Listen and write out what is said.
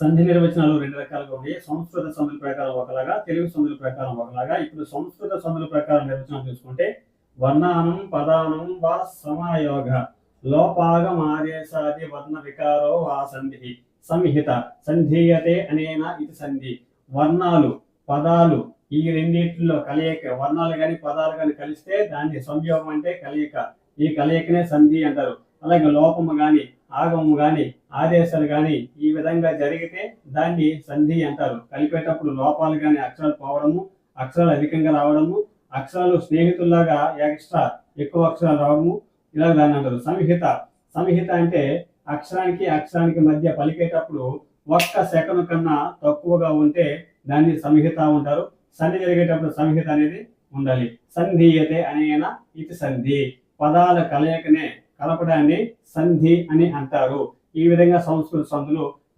సంధి నిర్వచనాలు రెండు రకాలుగా ఉన్నాయి సంస్కృత సంధుల ప్రకారం ఒకలాగా తెలుగు సంధుల ప్రకారం ఒకలాగా. ఇప్పుడు సంస్కృత సంధుల ప్రకారం నిర్వచనం చూసుకుంటే వర్ణానం పదానం వా సమాయోగ. లోపాగం ఆదేశాది వర్ణ వికారో వా సంధి. సంహిత సంధీయతే అనేన ఇది సంధి. వర్ణాలు పదాలు ఈ రెండింటిలో కలయిక. వర్ణాలు కానీ పదాలు కానీ కలిస్తే దాన్ని సంయోగం అంటే కలయిక. ఈ కలయికనే సంధి అంటారు. అలాగే లోపము కానీ ఆగమం కానీ ఆదేశాలు కానీ ఈ విధంగా జరిగితే దాన్ని సంధి అంటారు. కలిపేటప్పుడు లోపాలు కానీ అక్షరాలు పోవడము అక్షరాలు అధికంగా రావడము అక్షరాలు స్నేహితుల్లాగా ఎక్స్ట్రా ఎక్కువ అక్షరాలు రావడము ఇలా దాన్ని అంటారు. సంహిత. సంహిత అంటే అక్షరానికి అక్షరానికి మధ్య పలికేటప్పుడు ఒక్క సెకండ్ కన్నా తక్కువగా ఉంటే దాన్ని సంహిత ఉంటారు సంధి జరిగేటప్పుడు సంహిత అనేది ఉండాలి. సంధీయతే అనేన? ఇది సంధి. పదాల కలయికనే కలపడాన్ని సంధి అని అంటారు. ఈ విధంగా సంస్కృత సంధులు